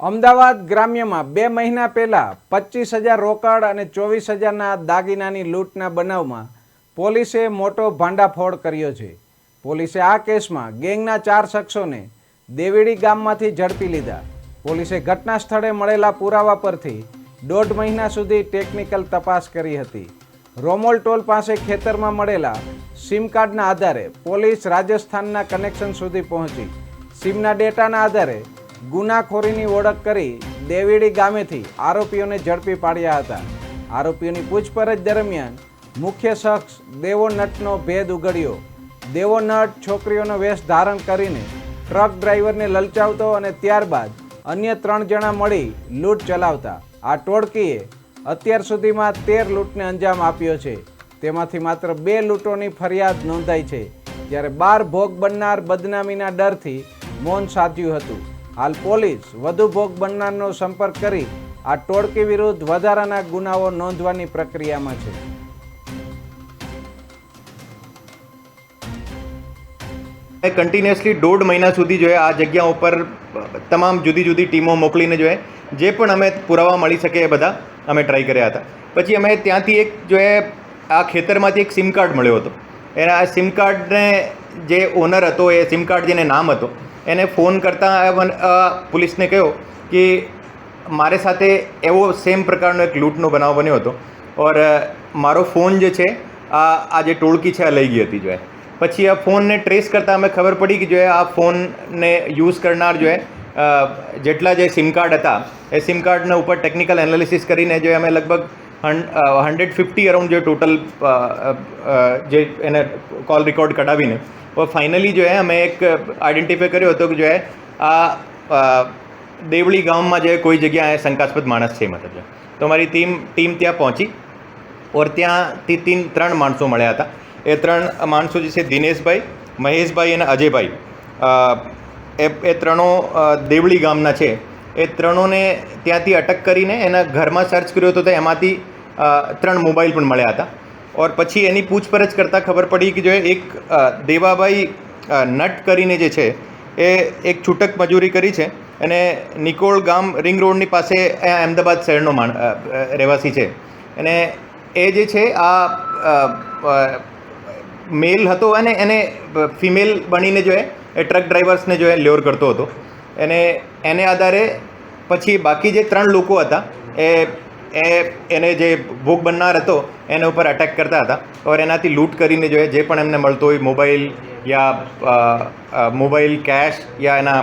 અમદાવાદ ગ્રામ્યમાં બે મહિના પહેલા પચીસ હજાર રોકડ અને ચોવીસ હજારના દાગીનાની લૂંટના બનાવમાં પોલીસે મોટો ભાંડાફોડ કર્યો છે. પોલીસે આ કેસમાં ગેંગના ચાર શખ્સોને દેવેડી ગામમાંથી ઝડપી લીધા. પોલીસે ઘટના સ્થળે મળેલા પુરાવા પરથી દોઢ મહિના સુધી ટેકનિકલ તપાસ કરી હતી. રોમોલ ટોલ પાસે ખેતરમાં મળેલા સિમ કાર્ડના આધારે પોલીસ રાજસ્થાનના કનેક્શન સુધી પહોંચી. સિમના ડેટાના આધારે ગુનાખોરીની ઓળખ કરી દેવીડી ગામેથી આરોપીઓને ઝડપી પાડ્યા હતા. આરોપીઓની પૂછપરછ દરમિયાન મુખ્ય શખ્સ દેવોનટનો ભેદ ઉઘડ્યો. દેવોનટ છોકરીઓનો વેશ ધારણ કરીને ટ્રક ડ્રાઈવરને લલચાવતો અને ત્યારબાદ અન્ય ત્રણ જણા મળી લૂંટ ચલાવતા. આ ટોળકીએ અત્યાર સુધીમાં તેર લૂંટને અંજામ આપ્યો છે. તેમાંથી માત્ર બે લૂંટોની ફરિયાદ નોંધાઈ છે, જ્યારે બાર ભોગ બનનાર બદનામીના ડરથી મૌન સાધ્યું હતું. હાલ પોલીસ વધુ ભોગ બનનારનો સંપર્ક કરી આ ટોળકી વિરુદ્ધ વધારાના ગુનાઓ નોંધવાની પ્રક્રિયામાં છે. કન્ટિન્યુઅસલી દોઢ મહિના સુધી જોઈએ આ જગ્યા ઉપર તમામ જુદી જુદી ટીમો મોકલીને જોઈએ જે પણ અમે પુરાવા મળી શકે એ બધા અમે ટ્રાય કર્યા હતા. પછી અમે ત્યાંથી એક જો એ આ ખેતરમાંથી એક સિમ કાર્ડ મળ્યો હતો. એના આ સિમ કાર્ડને જે ઓનર હતો, એ સિમ કાર્ડ જેને નામ હતો એને ફોન કરતાં પોલીસને કહ્યો કે મારે સાથે એવો સેમ પ્રકારનો એક લૂંટનો બનાવ બન્યો હતો. ઓર મારો ફોન જે છે, આ આ જે ટોળકી છે, આ લઈ ગઈ હતી, જો એ. પછી આ ફોનને ટ્રેસ કરતાં અમે ખબર પડી કે જો આ ફોનને યુઝ કરનાર જો જેટલા જે સિમ કાર્ડ હતા, એ સિમ કાર્ડના ઉપર ટેકનિકલ એનાલિસિસ કરીને જો અમે લગભગ હંડ્રેડ ફિફ્ટી અરાઉન્ડ જે ટોટલ જે એને કોલ રેકોર્ડ કઢાવીને. ફાઇનલી જો એ અમે એક આઈડેન્ટિફાય કર્યો હતો કે જો એ આ દેવળી ગામમાં જે કોઈ જગ્યાએ શંકાસ્પદ માણસ છે મતલબ તો અમારી ટીમ ટીમ ત્યાં પહોંચી ઓર ત્યાંથી તીન, ત્રણ માણસો મળ્યા હતા. એ ત્રણ માણસો જે છે, દિનેશભાઈ, મહેશભાઈ અને અજયભાઈ એ એ ત્રણો દેવળી ગામના છે. એ ત્રણોને ત્યાંથી અટક કરીને એના ઘરમાં સર્ચ કર્યો હતો તો એમાંથી ત્રણ મોબાઈલ પણ મળ્યા હતા. ઓર પછી એની પૂછપરછ કરતાં ખબર પડી કે જો એક દેવાભાઈ નટ કરીને જે છે, એ એક છૂટક મજૂરી કરી છે. અને નિકોળ ગામ રિંગ રોડની પાસે અહમદાબાદ શહેરનો માણ રહેવાસી છે. અને એ જે છે, આ મેલ હતો અને એને, ફિમેલ બનીને જો એ ટ્રક ડ્રાઈવર્સને જો એ લ્યોર કરતો હતો. અને એને આધારે પછી બાકી જે ત્રણ લોકો હતા, એ એ, એને જે ભોગ બનનાર હતો, એના ઉપર અટેક કરતા હતા. ઓર એનાથી લૂંટ કરીને જોઈએ જે પણ એમને મળતો હોય મોબાઈલ યા મોબાઈલ કેશ યા એના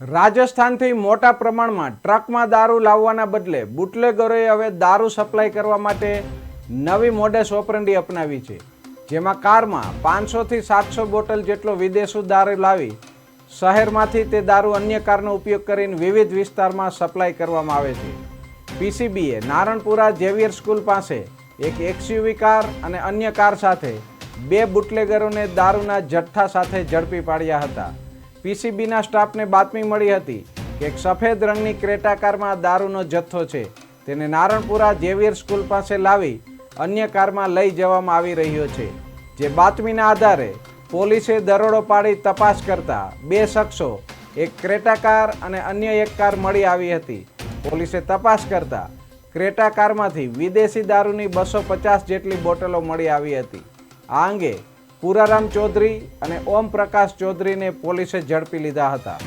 રાજસ્થાનથી મોટા પ્રમાણમાં ટ્રકમાં દારૂ લાવવાના બદલે બુટલેગરોએ હવે દારૂ સપ્લાય કરવા માટે નવી મોડેસ ઓપરંડી અપનાવી છે. જેમાં કારમાં પાંચસોથી સાતસો બોટલ જેટલો વિદેશી દારૂ લાવી શહેરમાંથી તે દારૂ અન્ય કારનો ઉપયોગ કરીને વિવિધ વિસ્તારમાં સપ્લાય કરવામાં આવે છે. પીસીબીએ નારણપુરા ઝેવિયર સ્કૂલ પાસે એક એક્સયુવી કાર અને અન્ય કાર સાથે બે બુટલેગરોને દારૂના જથ્થા સાથે ઝડપી પાડ્યા હતા. પીસીબીના સ્ટાફને બાતમી મળી હતી કે એક સફેદ રંગની ક્રેટા કારમાં દારૂનો જથ્થો છે. તેને નારણપુરા ઝેવિયર સ્કૂલ પાસે લાવી અન્ય કારમાં લઈ જવામાં આવી રહ્યો છે. જે બાતમીના આધારે પોલીસે દરોડો પાડી તપાસ કરતા બે શખ્સો, એક ક્રેટા કાર અને અન્ય એક કાર મળી આવી હતી. પોલીસે તપાસ કરતા ક્રેટા કારમાંથી વિદેશી દારૂની બસો પચાસ જેટલી બોટલો મળી આવી હતી. આ અંગે પુરારામ ચૌધરી અને ઓમ પ્રકાશ ચૌધરીને પોલીસે ઝડપી લીધા હતા.